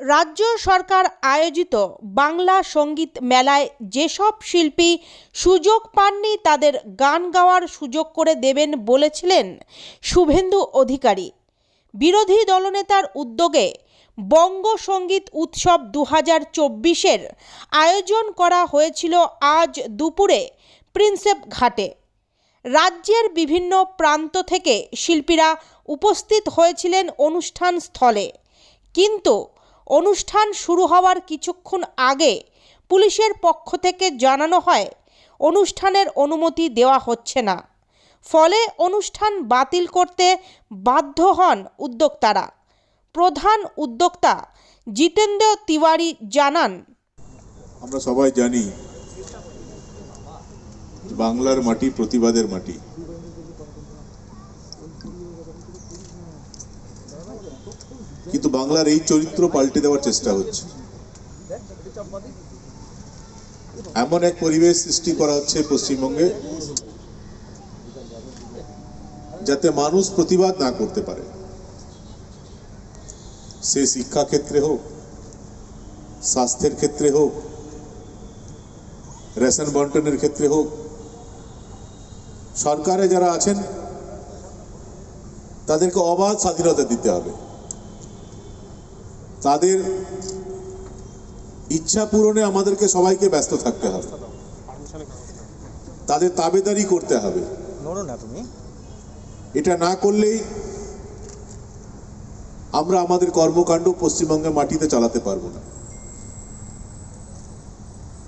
রাজ্য সরকার আয়োজিত বাংলা সংগীত মেলায় যেসব শিল্পী সুযোগ পাননি তাদের গান গাওয়ার সুযোগ করে দেবেন বলেছিলেন শুভেন্দু অধিকারী। বিরোধী দলনেতার উদ্যোগে বঙ্গ সংগীত উৎসব দু হাজার চব্বিশের আয়োজন করা হয়েছিল আজ দুপুরে প্রিন্সেপ ঘাটে। রাজ্যের বিভিন্ন প্রান্ত থেকে শিল্পীরা উপস্থিত হয়েছিলেন অনুষ্ঠান স্থলে। কিন্তু অনুষ্ঠান শুরু হওয়ার কিছুক্ষণ আগে পুলিশের পক্ষ থেকে জানানো হয়, অনুষ্ঠানের অনুমতি দেওয়া হচ্ছে না। ফলে অনুষ্ঠান বাতিল করতে বাধ্য হন উদ্যোক্তারা। প্রধান উদ্যোক্তা জিতেন্দ্র তিওয়ারি জানান, আমরা সবাই জানি বাংলার মাটি প্রতিবাদের মাটি। কিন্তু বাংলার এই চরিত্র পাল্টে দেওয়ার চেষ্টা হচ্ছে। এমন এক পরিবেশ সৃষ্টি করা হচ্ছে পশ্চিমবঙ্গে, যাতে মানুষ প্রতিবাদ না করতে পারে। সে শিক্ষা ক্ষেত্রে হোক, স্বাস্থ্যের ক্ষেত্রে হোক, রেশন বন্টনের ক্ষেত্রে হোক, সরকারে যারা আছেন, তাদেরকে অবাধ স্বাধীনতা দিতে হবে। তাদের ইচ্ছা পূরণে আমাদেরকে সবাইকে ব্যস্ত থাকতে হবে। তাদের তাবেদারি করতে হবে। নড়ো না তুমি। এটা না করলেই আমরা আমাদের কর্মকাণ্ড পশ্চিমবঙ্গের মাটিতে চালাতে পারব না।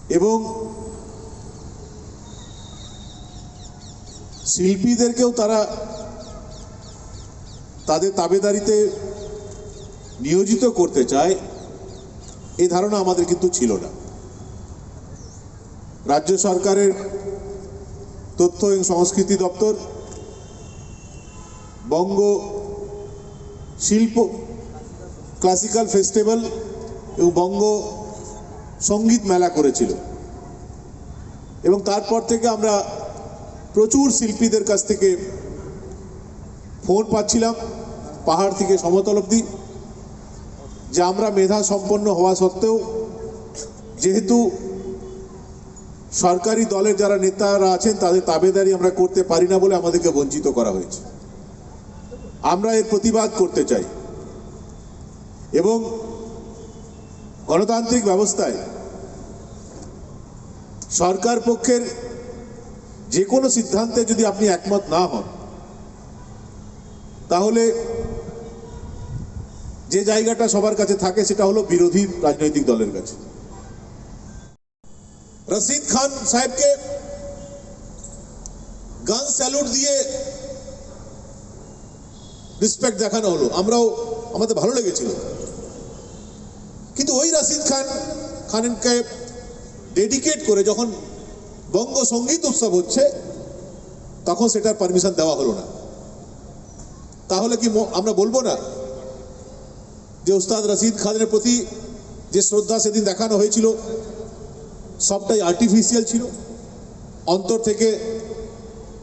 এবং শিল্পীদেরকেও তারা তাদের তাবেদারিতে নিয়োজিত করতে চায় এই ধারণা আমাদের কিন্তু ছিল না। রাজ্য সরকারের তথ্য এবং সংস্কৃতি দপ্তর, বঙ্গ শিল্প, ক্লাসিক্যাল ফেস্টিভ্যাল এবং বঙ্গ সংগীত মেলা করেছিল। এবং তারপর থেকে আমরা প্রচুর শিল্পীদের কাছ থেকে ফোন পাচ্ছিলাম, পাহাড় থেকে সমতল অবধি। যে আমরা মেধা সম্পন্ন হওয়া সত্ত্বেও যেহেতু সরকারি দলের যারা নেতারা আছেন, তাদের তাবেদারি আমরা করতে পারি না বলে আমাদেরকে বঞ্চিত করা হয়েছে। আমরা এর প্রতিবাদ করতে চাই। এবং গণতান্ত্রিক ব্যবস্থায় সরকার পক্ষের যে কোনো সিদ্ধান্তে যদি আপনি একমত না হন, তাহলে যে জায়গাটা সবার কাছে থাকে সেটা হলো বিরোধী রাজনৈতিক দলের কাছে। রশিদ খান সাহেবকে গান স্যালুট দিয়ে রেসপেক্ট দেখানো হলো। আমরাও, আমাদের ভালো লেগেছিল। কিন্তু ওই রাশিদ খান, খানকে ডেডিকেট করে যখন বঙ্গ সংগীত উৎসব হচ্ছে, তখন সেটার পারমিশন দেওয়া হলো না। তাহলে কি আমরা বলব না? যে উস্তাদ রশিদ খানের প্রতি যে শ্রদ্ধা সেদিন দেখানো হয়েছিল, সবটাই আর্টিফিশিয়াল ছিল। অন্তর থেকে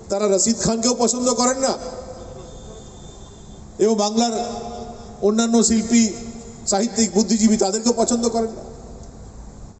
তারা রশিদ খানকেও পছন্দ করেন না। এবং বাংলার অন্যান্য শিল্পী, সাহিত্যিক, বুদ্ধিজীবী তাদেরকেও পছন্দ করেন না।